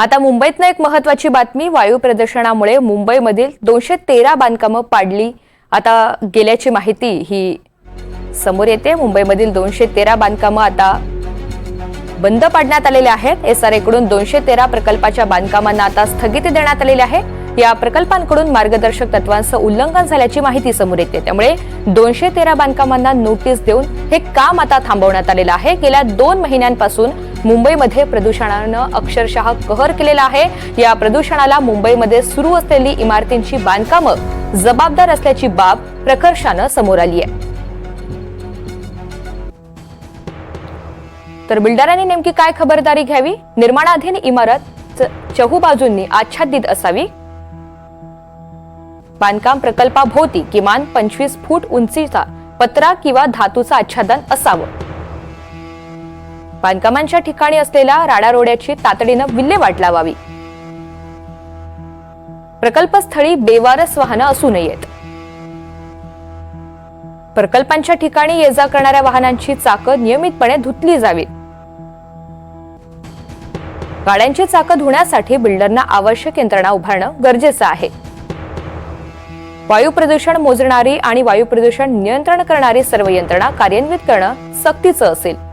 आता मुंबईतनं एक महत्वाची बातमी वायू प्रदूषणामुळे मुंबईमधील दोनशे तेरा बांधकामं पाडली. आता गेल्याची माहिती ही समोर येते. मुंबईमधील दोनशे तेरा बांधकामं आता बंद पाडण्यात आलेले आहेत. एस आर एकडून दोनशे तेरा प्रकल्पाच्या बांधकामांना आता स्थगिती देण्यात आलेली आहे. या प्रकल्पांकडून मार्गदर्शक तत्वांचं उल्लंघन झाल्याची माहिती समोर येते. त्यामुळे दोनशे तेरा बांधकामांना नोटीस देऊन हे काम आता थांबवण्यात आलेलं आहे. गेल्या दोन महिन्यांपासून मुंबईमध्ये प्रदूषणानं अक्षरशः कहर केलेला आहे. या प्रदूषणाला मुंबईमध्ये सुरू असलेली इमारतींची बांधकामं जबाबदार असल्याची बाब प्रकर्षानं समोर आली आहे. तर बिल्डरांनी नेमकी काय खबरदारी घ्यावी? निर्माणाधीन इमारत च- चहूबाजूंनी आच्छादित असावी? बांधकाम प्रकल्पाभोवती किमान पंचवीस फूट उंचीचा पत्रा किंवा धातूचं आच्छादन असावं? बांधकामांच्या ठिकाणी असलेल्या राडारोड्याची तातडीनं विल्हेवाट लावावी. प्रकल्पस्थळी बेवारस वाहनं असू नयेत. प्रकल्पांच्या ठिकाणी ये जा करणाऱ्या वाहनांची चाकं नियमितपणे धुतली जावीत. गाड्यांची चाकं धुण्यासाठी बिल्डरना आवश्यक यंत्रणा उभारणं गरजेचं आहे. वायू प्रदूषण मोजणारी आणि वायू प्रदूषण नियंत्रण करणारी सर्व यंत्रणा कार्यान्वित करणं सक्तीचं असेल.